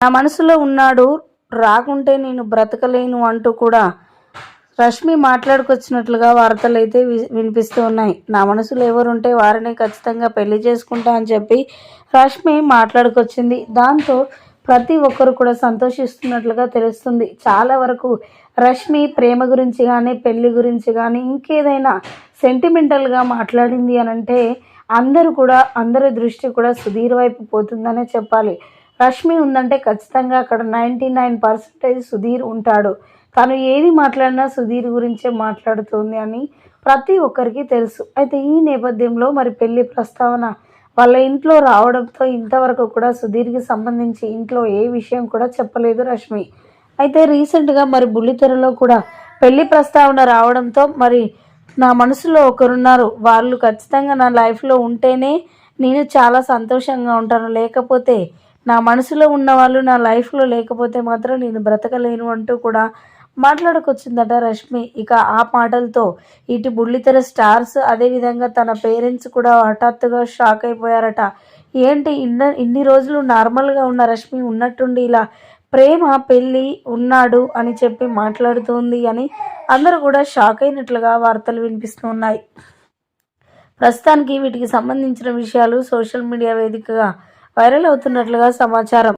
నా మనసులో ఉన్నాడు రాకుంటే నేను బ్రతకలేను అంటూ కూడా రష్మి మాట్లాడుకొచ్చినట్లుగా వార్తలు అయితే వి- వినిపిస్తూ ఉన్నాయి. నా మనసులో ఎవరుంటే వారిని ఖచ్చితంగా పెళ్ళి చేసుకుంటా అని చెప్పి రష్మి మాట్లాడుకొచ్చింది. దాంతో ప్రతి ఒక్కరు కూడా సంతోషిస్తున్నట్లుగా తెలుస్తుంది. చాలా వరకు రష్మి ప్రేమ గురించి కానీ పెళ్ళి గురించి కానీ ఇంకేదైనా సెంటిమెంటల్గా మాట్లాడింది అని అంటే అందరూ కూడా అందరి దృష్టి కూడా సుధీర్ వైపు పోతుందనే చెప్పాలి. రష్మి ఉందంటే ఖచ్చితంగా అక్కడ నైంటీ నైన్ పర్సెంటేజ్ సుధీర్ ఉంటాడు. తను ఏది మాట్లాడినా సుధీర్ గురించే మాట్లాడుతుంది అని ప్రతి ఒక్కరికి తెలుసు. అయితే ఈ నేపథ్యంలో మరి పెళ్ళి ప్రస్తావన వాళ్ళ ఇంట్లో రావడంతో ఇంతవరకు కూడా సుధీర్కి సంబంధించి ఇంట్లో ఏ విషయం కూడా చెప్పలేదు రష్మి. అయితే రీసెంట్గా మరి బుల్లితెరలో కూడా పెళ్ళి ప్రస్తావన రావడంతో మరి నా మనసులో ఒకరున్నారు. వాళ్ళు ఖచ్చితంగా నా లైఫ్లో ఉంటేనే నేను చాలా సంతోషంగా ఉంటాను. లేకపోతే నా మనసులో ఉన్న వాళ్ళు నా లైఫ్లో లేకపోతే మాత్రం నేను బ్రతకలేను అంటూ కూడా మాట్లాడుకొచ్చిందట రష్మి. ఇక ఆ మాటలతో ఇటు బుల్లితెర స్టార్స్ అదేవిధంగా తన పేరెంట్స్ కూడా హఠాత్తుగా షాక్ అయిపోయారట. ఏంటి ఇన్న ఇన్ని రోజులు నార్మల్గా ఉన్న రష్మి ఉన్నట్టుండి ఇలా ప్రేమ పెళ్ళి ఉన్నాడు అని చెప్పి మాట్లాడుతుంది అని అందరూ కూడా షాక్ అయినట్లుగా వార్తలు వినిపిస్తూ ఉన్నాయి ప్రస్తుతానికి వీటికి సంబంధించిన విషయాలు సోషల్ మీడియా వేదికగా వైరల్ అవుతున్నట్లుగా సమాచారం.